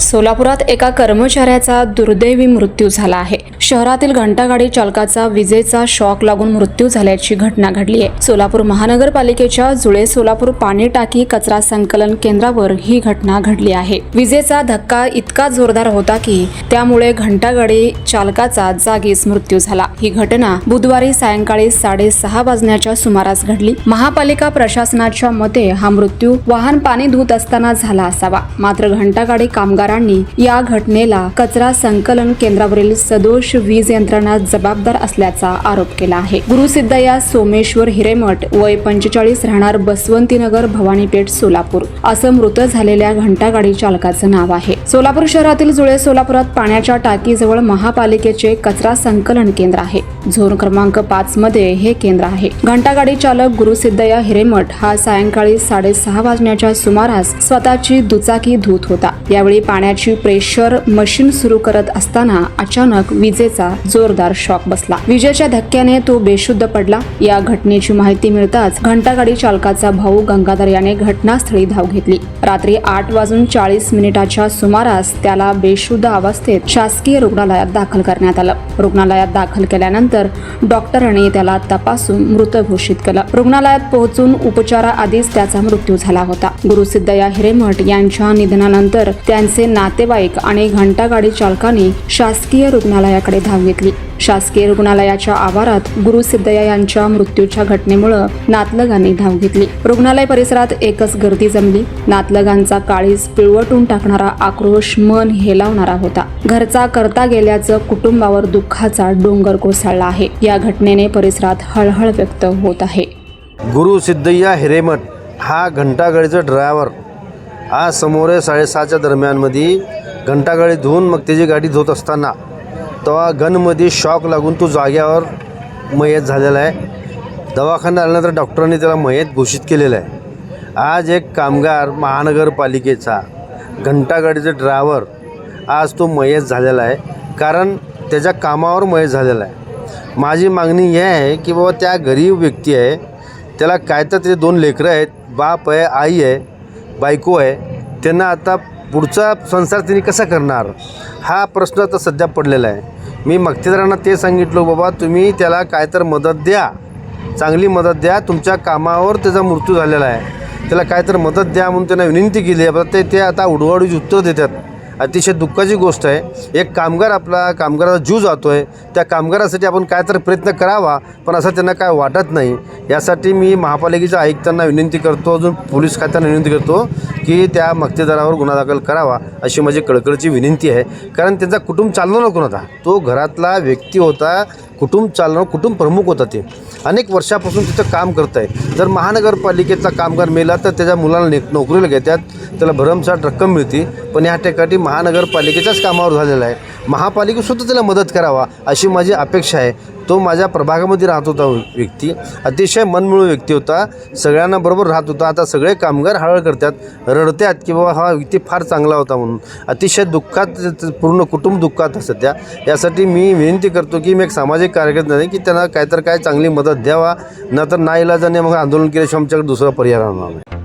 सोलापुरात एका कर्मचाऱ्याचा दुर्दैवी मृत्यू झाला आहे. शहरातील घंटागाडी चालकाचा विजेचा शॉक लागून मृत्यू झाल्याची घटना घडली आहे. सोलापूर महानगरपालिकेच्या जुळे सोलापूर पाणी टाकी कचरा संकलन केंद्रावर ही घटना घडली आहे. विजेचा धक्का इतका जोरदार होता की त्यामुळे घंटागाडी चालकाचा जागीच मृत्यू झाला. ही घटना बुधवारी सायंकाळी साडेसहा वाजण्याच्या सुमारास घडली. महापालिका प्रशासनाच्या मते हा मृत्यू वाहन पाणी धुत असताना झाला असावा. मात्र घंटागाडी कामगारांनी या घटनेला कचरा संकलन केंद्रावरील सदोष वीज यंत्रणा जबाबदार असल्याचा आरोप केला आहे. गुरुसिद्धया सोमेश्वर हिरेमठ वय पंचेचाळीस राहणार बसवंतीनगर भवानीपेठ सोलापूर. असं मृत झालेल्या घंटागाडी चालकाचं नाव आहे. सोलापूर शहरातील जुळे सोलापुरात पाण्याच्या टाकीजवळ महापालिकेचे कचरा संकलन केंद्र आहे. झोन क्रमांक पाच मध्ये हे केंद्र आहे. घंटागाडी चालक गुरुसिद्धया हिरेमठ हा सायंकाळी साडेसहा वाजण्याच्या सुमारास स्वतःची दुचाकी धूत होता. यावेळी पाण्याची प्रेशर मशीन सुरू करत असताना अचानक विजेचा जोरदार शॉक बसला. विजेच्या धक्क्याने तो बेशुद्ध पडला. या घटनेची माहिती मिळताच घंटागाडी चालकाचा भाऊ गंगाधर याने घटनास्थळी धाव घेतली. रात्री आठ वाजून चाळीस मिनिटाच्या सुमारास त्याला बेशुद्ध अवस्थेत शासकीय रुग्णालयात दाखल करण्यात आलं. रुग्णालयात दाखल केल्यानंतर डॉक्टरांनी त्याला तपासून मृत घोषित केलं. रुग्णालयात पोहोचून उपचाराआधीच त्याचा मृत्यू झाला होता. गुरुसिद्धया हिरेमठ यांच्या निधनानंतर त्यांचे नातेवाईक आणि घंटागाडी चालकांनी शासकीय रुग्णालयाकडे धाव घेतली. शासकीय रुग्णालयाच्या आवारात गुरु सिद्धया यांच्या मृत्यूच्या घटनेमुळं नातलगांनी धाव घेतली. रुग्णालय परिसरात एकच गर्दी जमली. नातलगांचा काळीज पिळवटून टाकणारा आक्रोश मन हेलावणारा होता. घरचा करता गेल्याचं कुटुंबावर दुःखाचा डोंगर कोसळला आहे. या घटनेने परिसरात हळहळ व्यक्त होत आहे. गुरु सिद्धय्या हिरेमठ हा घंटागाडीचा ड्रायव्हर. आज समोर साडेसहाच्या दरम्यानमध्ये घंटागाडी धुवून मग त्याची गाडी धुत असताना तेव्हा गनमध्ये शॉक लागून तो जाग्यावर मयत झालेला आहे. दवाखाना आल्यानंतर डॉक्टरांनी त्याला मयत घोषित केलेलं आहे. आज एक कामगार महानगरपालिकेचा घंटागाडीचा ड्रायव्हर आज तो मयत झालेला आहे. कारण त्याच्या कामावर मयत झालेला आहे. माझी मागणी ही आहे की बाबा त्या गरीब व्यक्ती आहे. त्याला काय तर त्याचे दोन लेकरं आहेत. बाप आहे आई आहे बायको आहे. त्यांना आता पुढचा संसार त्यांनी कसा करणार? हा प्रश्न आता सध्या पडलेला आहे. मी मक्तेदारांना ते सांगितलं बाबा तुम्ही त्याला काय तर मदत द्या. चांगली मदत द्या. तुमच्या कामावर त्याचा मृत्यू झालेला आहे. त्याला काय तर मदत द्या म्हणून त्यांना विनंती केली आहे. ते ते आता उडवाडूची उत्तर देतात. अतिशय दुःखाची गोष्ट आहे. एक कामगार आपला कामगाराचा जीव जातो आहे त्या कामगारासाठी आपण काय तर प्रयत्न करावा पण असं त्यांना काय वाटत नाही. यासाठी मी महापालिकेच्या आयुक्तांना विनंती करतो अजून पोलीस खात्यांना विनंती करतो की त्या मक्तेदारावर गुन्हा दाखल करावा अशी माझी कळकळची विनंती आहे. कारण त्यांचा कुटुंब चालणार नको होता तो घरातला व्यक्ती होता कुटुंब चालणं कुटुंब प्रमुख होता ते. अनेक वर्षापासून तिथं काम करत आहे जर महानगरपालिकेचा कामगार मेला तर त्याच्या मुलाला ने नोकरीला घेतात त्याला भरमसाठ रक्कम मिळते पण ह्या ठिकाणी महानगरपालिकेच्याच कामावर झालेला आहे. महापालिकेसुद्धा त्याला मदत करावा अशी माझी अपेक्षा आहे. तो माझ्या प्रभागामध्ये राहत होता व्यक्ती. अतिशय मनमिळू व्यक्ती होता. सगळ्यांना बरोबर राहत होता. आता सगळे कामगार हळहळ करतात. रडतात की बाबा हा व्यक्ती फार चांगला होता म्हणून. अतिशय दुःखात पूर्ण कुटुंब दुःखात सध्या. यासाठी मी विनंती करतो की मी एक सामाजिक कार्यकर्ता नाही की त्यांना काहीतर काय चांगली मदत द्यावा. ना तर नाही नाईलाजाने मग आंदोलन केल्याशिवाय आमच्याकडे दुसरा पर्याय राहणार नाही.